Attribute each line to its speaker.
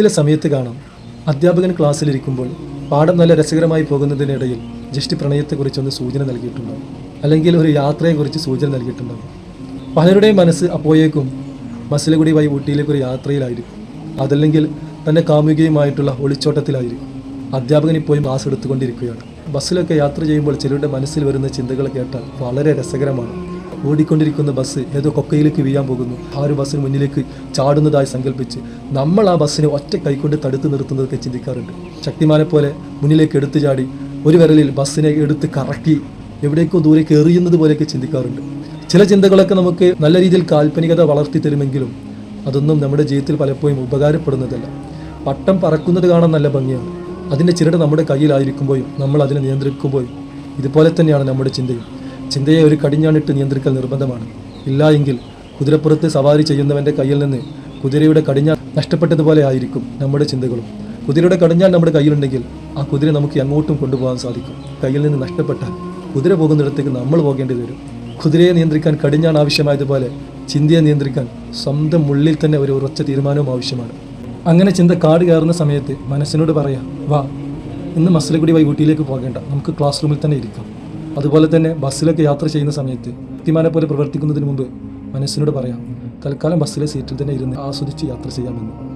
Speaker 1: ചില സമയത്ത് കാണാം. അധ്യാപകൻ ക്ലാസ്സിലിരിക്കുമ്പോൾ പാഠം നല്ല രസകരമായി പോകുന്നതിനിടയിൽ ജസ്റ്റ് പ്രണയത്തെക്കുറിച്ചൊന്ന് സൂചന നൽകിയിട്ടുണ്ടാവും അല്ലെങ്കിൽ ഒരു യാത്രയെക്കുറിച്ച് സൂചന നൽകിയിട്ടുണ്ടാവും. പലരുടെയും മനസ്സ് അപ്പോഴേക്കും മസിലഗുടി വഴി ഊട്ടിയിലേക്ക് ഒരു യാത്രയിലായിരിക്കും. അതല്ലെങ്കിൽ തന്നെ കാമുകയുമായിട്ടുള്ള ഒളിച്ചോട്ടത്തിലായിരിക്കും. അധ്യാപകൻ ഇപ്പോഴും ക്ലാസ് എടുത്തുകൊണ്ടിരിക്കുകയാണ്. ബസ്സിലൊക്കെ യാത്ര ചെയ്യുമ്പോൾ ചിലരുടെ മനസ്സിൽ വരുന്ന ചിന്തകൾ കേട്ടാൽ വളരെ രസകരമാണ്. ഓടിക്കൊണ്ടിരിക്കുന്ന ബസ് ഏതോ കൊക്കയിലേക്ക് വീഴാൻ പോകുന്നു. ആ ഒരു ബസ്സിന് മുന്നിലേക്ക് ചാടുന്നതായി സങ്കല്പിച്ച് നമ്മൾ ആ ബസ്സിനെ ഒറ്റ കൈകൊണ്ട് തടുത്ത് നിർത്തുന്നതൊക്കെ ചിന്തിക്കാറുണ്ട്. ശക്തിമാനെ പോലെ മുന്നിലേക്ക് എടുത്തു ചാടി ഒരു വിരലിൽ ബസ്സിനെ എടുത്ത് കറക്കി എവിടേക്കോ ദൂരേക്ക് എറിയുന്നത് പോലെയൊക്കെ ചിന്തിക്കാറുണ്ട്. ചില ചിന്തകളൊക്കെ നമുക്ക് നല്ല രീതിയിൽ കാൽപ്പനികത വളർത്തി തരുമെങ്കിലും അതൊന്നും നമ്മുടെ ജീവിതത്തിൽ പലപ്പോഴും ഉപകാരപ്പെടുന്നതല്ല. പട്ടം പറക്കുന്നത് കാണാൻ നല്ല ഭംഗിയാണ്. അതിന്റെ ചിരട് നമ്മുടെ കയ്യിലായിരിക്കുമ്പോഴും നമ്മൾ അതിനെ നിയന്ത്രിക്കുമ്പോഴും ഇതുപോലെ തന്നെയാണ് നമ്മുടെ ചിന്തയും. ചിന്തയെ ഒരു കടിഞ്ഞാണിട്ട് നിയന്ത്രിക്കൽ നിർബന്ധമാണ്. ഇല്ല എങ്കിൽ കുതിരപ്പുറത്ത് സവാരി ചെയ്യുന്നവന്റെ കയ്യിൽ നിന്ന് കുതിരയുടെ കടിഞ്ഞാൽ നഷ്ടപ്പെട്ടതുപോലെ ആയിരിക്കും നമ്മുടെ ചിന്തകളും. കുതിരയുടെ കടിഞ്ഞാൽ നമ്മുടെ കയ്യിലുണ്ടെങ്കിൽ ആ കുതിര നമുക്ക് എങ്ങോട്ടും കൊണ്ടുപോകാൻ സാധിക്കും. കയ്യിൽ നിന്ന് നഷ്ടപ്പെട്ടാൽ കുതിര പോകുന്നിടത്തേക്ക് നമ്മൾ പോകേണ്ടി വരും. കുതിരയെ നിയന്ത്രിക്കാൻ കടിഞ്ഞാൻ ആവശ്യമായതുപോലെ ചിന്തയെ നിയന്ത്രിക്കാൻ സ്വന്തം ഉള്ളിൽ തന്നെ ഒരു ഉറച്ച തീരുമാനവും ആവശ്യമാണ്. അങ്ങനെ ചിന്ത കാട് കയറുന്ന സമയത്ത് മനസ്സിനോട് പറയാം വാ ഇന്ന് മസലഗുടി വീട്ടിലേക്ക് പോകേണ്ട. നമുക്ക് ക്ലാസ് റൂമിൽ തന്നെ ഇരിക്കാം. അതുപോലെ തന്നെ ബസ്സിലൊക്കെ യാത്ര ചെയ്യുന്ന സമയത്ത് വ്യക്തിമാനെ പോലെ പ്രവർത്തിക്കുന്നതിന് മുമ്പ് മനസ്സിനോട് പറയാം തൽക്കാലം ബസ്സിലെ സീറ്റിൽ തന്നെ ഇരുന്ന് ആസ്വദിച്ച് യാത്ര ചെയ്യാമെന്ന്.